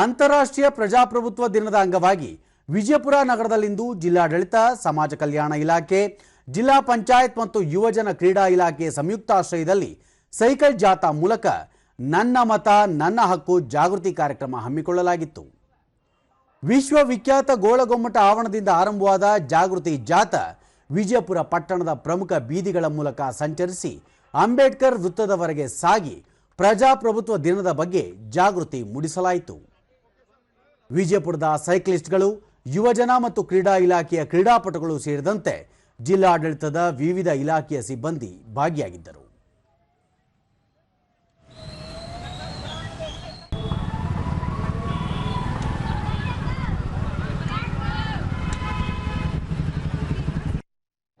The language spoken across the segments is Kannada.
ಅಂತಾರಾಷ್ಟ್ರೀಯ ಪ್ರಜಾಪ್ರಭುತ್ವ ದಿನದ ಅಂಗವಾಗಿ ವಿಜಯಪುರ ನಗರದಲ್ಲಿಂದು ಜಿಲ್ಲಾಡಳಿತ, ಸಮಾಜ ಕಲ್ಯಾಣ ಇಲಾಖೆ, ಜಿಲ್ಲಾ ಪಂಚಾಯತ್ ಮತ್ತು ಯುವಜನ ಕ್ರೀಡಾ ಇಲಾಖೆ ಸಂಯುಕ್ತಾಶ್ರಯದಲ್ಲಿ ಸೈಕಲ್ ಜಾಥಾ ಮೂಲಕ ನನ್ನ ಮತ, ನನ್ನ ಹಕ್ಕು ಜಾಗೃತಿ ಕಾರ್ಯಕ್ರಮ ಹಮ್ಮಿಕೊಳ್ಳಲಾಗಿತ್ತು. ವಿಶ್ವವಿಖ್ಯಾತ ಗೋಳಗೊಮ್ಮಟ ಆವರಣದಿಂದ ಆರಂಭವಾದ ಜಾಗೃತಿ ಜಾಥಾ ವಿಜಯಪುರ ಪಟ್ಟಣದ ಪ್ರಮುಖ ಬೀದಿಗಳ ಮೂಲಕ ಸಂಚರಿಸಿ ಅಂಬೇಡ್ಕರ್ ವೃತ್ತದವರೆಗೆ ಸಾಗಿ ಪ್ರಜಾಪ್ರಭುತ್ವ ದಿನದ ಬಗ್ಗೆ ಜಾಗೃತಿ ಮೂಡಿಸಲಾಯಿತು. ವಿಜಯಪುರದ ಸೈಕ್ಲಿಸ್ಟ್ಗಳು ಯುವಜನ ಮತ್ತು ಕ್ರೀಡಾ ಇಲಾಖೆಯ ಕ್ರೀಡಾಪಟುಗಳು ಸೇರಿದಂತೆ ಜಿಲ್ಲಾಡಳಿತದ ವಿವಿಧ ಇಲಾಖೆಯ ಸಿಬ್ಬಂದಿ ಭಾಗಿಯಾಗಿದ್ದರು.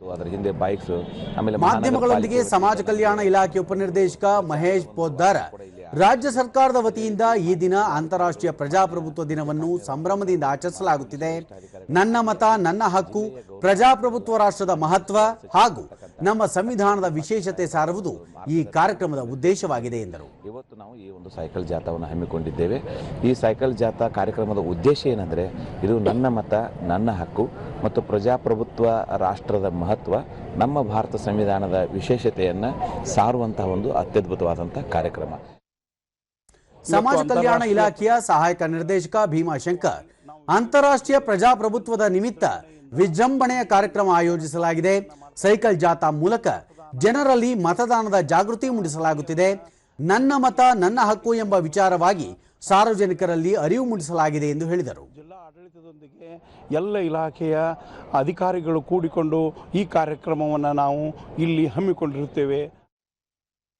ಅದರ ಹಿಂದೆ ಬೈಕ್ಸ್ ಆಮೇಲೆ ಮಾಧ್ಯಮಗಳೊಂದಿಗೆ ಸಮಾಜ ಕಲ್ಯಾಣ ಇಲಾಖೆ ಉಪನಿರ್ದೇಶಕ ಮಹೇಶ್ ಪೋದ್ದಾರ ರಾಜ್ಯ ಸರ್ಕಾರದ ವತಿಯಿಂದ ಈ ದಿನ ಅಂತಾರಾಷ್ಟ್ರೀಯ ಪ್ರಜಾಪ್ರಭುತ್ವ ದಿನವನ್ನು ಸಂಭ್ರಮದಿಂದ ಆಚರಿಸಲಾಗುತ್ತಿದೆ. ನನ್ನ ಮತ, ನನ್ನ ಹಕ್ಕು, ಪ್ರಜಾಪ್ರಭುತ್ವ ರಾಷ್ಟ್ರದ ಮಹತ್ವ ಹಾಗೂ ನಮ್ಮ ಸಂವಿಧಾನದ ವಿಶೇಷತೆ ಸಾರುವುದು ಈ ಕಾರ್ಯಕ್ರಮದ ಉದ್ದೇಶವಾಗಿದೆ ಎಂದರು. ಇವತ್ತು ನಾವು ಈ ಒಂದು ಸೈಕಲ್ ಜಾಥಾವನ್ನು ಹಮ್ಮಿಕೊಂಡಿದ್ದೇವೆ. ಈ ಸೈಕಲ್ ಜಾಥಾ ಕಾರ್ಯಕ್ರಮದ ಉದ್ದೇಶ ಏನಂದರೆ ಇದು ನನ್ನ ಮತ, ನನ್ನ ಹಕ್ಕು ಮತ್ತು ಪ್ರಜಾಪ್ರಭುತ್ವ ರಾಷ್ಟ್ರದ ಮಹತ್ವ, ನಮ್ಮ ಭಾರತ ಸಂವಿಧಾನದ ವಿಶೇಷತೆಯನ್ನು ಸಾರುವಂತಹ ಒಂದು ಅತ್ಯದ್ಭುತವಾದಂಥ ಕಾರ್ಯಕ್ರಮ. ಸಮಾಜ ಕಲ್ಯಾಣ ಇಲಾಖೆಯ ಸಹಾಯಕ ನಿರ್ದೇಶಕ ಭೀಮಾಶಂಕರ್ ಅಂತಾರಾಷ್ಟ್ರೀಯ ಪ್ರಜಾಪ್ರಭುತ್ವದ ನಿಮಿತ್ತ ವಿಜೃಂಭಣೆಯ ಕಾರ್ಯಕ್ರಮ ಆಯೋಜಿಸಲಾಗಿದೆ. ಸೈಕಲ್ ಜಾಥಾ ಮೂಲಕ ಜನರಲ್ಲಿ ಮತದಾನದ ಜಾಗೃತಿ ಮೂಡಿಸಲಾಗುತ್ತಿದೆ. ನನ್ನ ಮತ ನನ್ನ ಹಕ್ಕು ಎಂಬ ವಿಚಾರವಾಗಿ ಸಾರ್ವಜನಿಕರಲ್ಲಿ ಅರಿವು ಮೂಡಿಸಲಾಗಿದೆ ಎಂದು ಹೇಳಿದರು. ಜಿಲ್ಲಾ ಆಡಳಿತದೊಂದಿಗೆ ಎಲ್ಲ ಇಲಾಖೆಯ ಅಧಿಕಾರಿಗಳು ಕೂಡಿಕೊಂಡು ಈ ಕಾರ್ಯಕ್ರಮವನ್ನು ನಾವು ಇಲ್ಲಿ ಹಮ್ಮಿಕೊಂಡಿರುತ್ತೇವೆ.